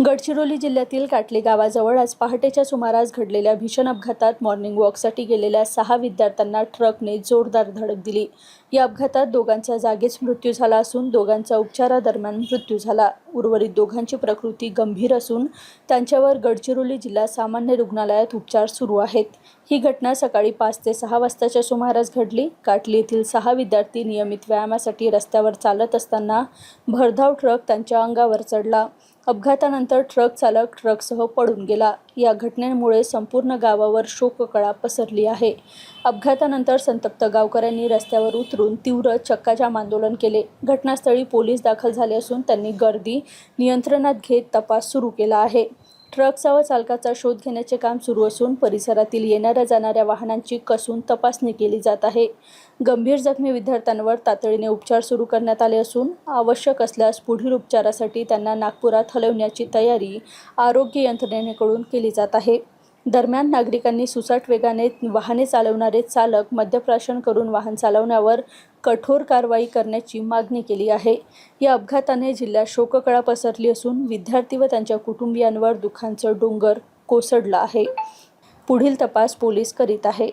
गडचिरोली जिल्ह्यातील काटली गावाजवळ आज पहाटेच्या सुमारास घडलेल्या भीषण अपघातात मॉर्निंग वॉकसाठी गेलेल्या सहा विद्यार्थ्यांना ट्रकने जोरदार धडक दिली. या अपघातात दोघांचा जागीच मृत्यू झाला असून दोघांचा उपचारादरम्यान मृत्यू झाला. उर्वरित दोघांची प्रकृती गंभीर असून त्यांच्यावर गडचिरोली जिल्हा सामान्य रुग्णालयात उपचार सुरू आहेत. ही घटना सकाळी पाच ते सहा वाजताच्या सुमारास घडली. काटली येथील सहा विद्यार्थी नियमित व्यायामासाठी रस्त्यावर चालत असताना भरधाव ट्रक त्यांच्या अंगावर चढला. अपघातानंतर ट्रक चालक ट्रकसह पडून गेला. या घटनेमुळे संपूर्ण गावावर शोककळा पसरली आहे. अपघातानंतर संतप्त गावकऱ्यांनी रस्त्यावर उतरून तीव्र चक्काजाम आंदोलन केले. घटनास्थळी पोलीस दाखल झाले असून त्यांनी गर्दी नियंत्रणात घेत तपास सुरू केला आहे. ट्रकचा व चालकाचा शोध घेण्याचे काम सुरू असून परिसरातील येणाऱ्या जाणाऱ्या वाहनांची कसून तपासणी केली जात आहे. गंभीर जखमी विद्यार्थ्यांवर तातडीने उपचार सुरू करण्यात आले असून आवश्यक असल्यास पुढील उपचारासाठी त्यांना नागपुरात हलवण्याची तयारी आरोग्य यंत्रणेकडून केली जात आहे. दरम्यान नागरिकांनी सुसाट वेगाने वाहने चालवणारे चालक मद्यप्राशन करून वाहन चालवण्यावर कठोर कारवाई करण्याची मागणी केली आहे. या अपघाताने जिल्ह्यात शोककळा पसरली असून विद्यार्थी व त्यांच्या कुटुंबियांवर दुःखांचं डोंगर कोसडलं आहे. पुढील तपास पोलीस करीत आहे.